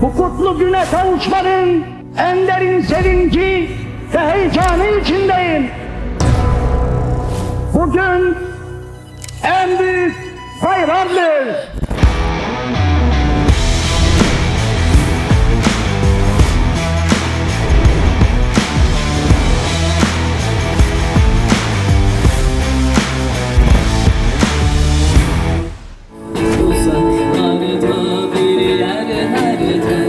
hukuklu güne kavuşmanın en derin sevinci ve heyecanı içindeyim. Bugün en büyük bayramdır. You.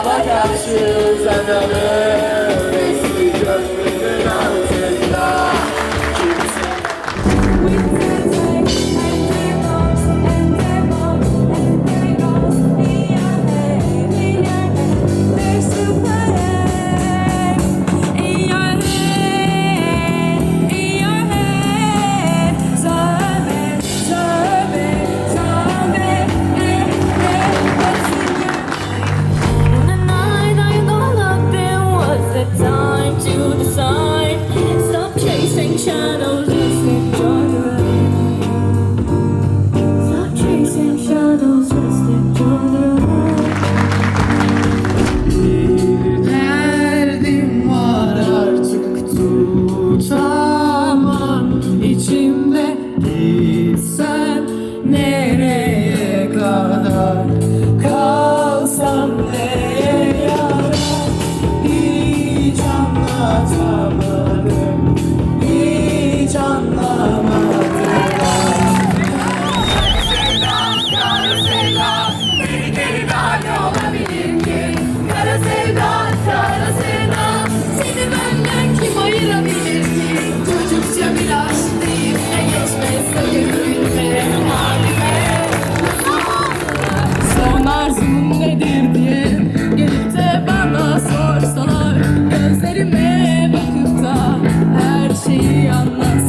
bakarsız adamı to the side. Stop chasing shadows. şeyi anlat.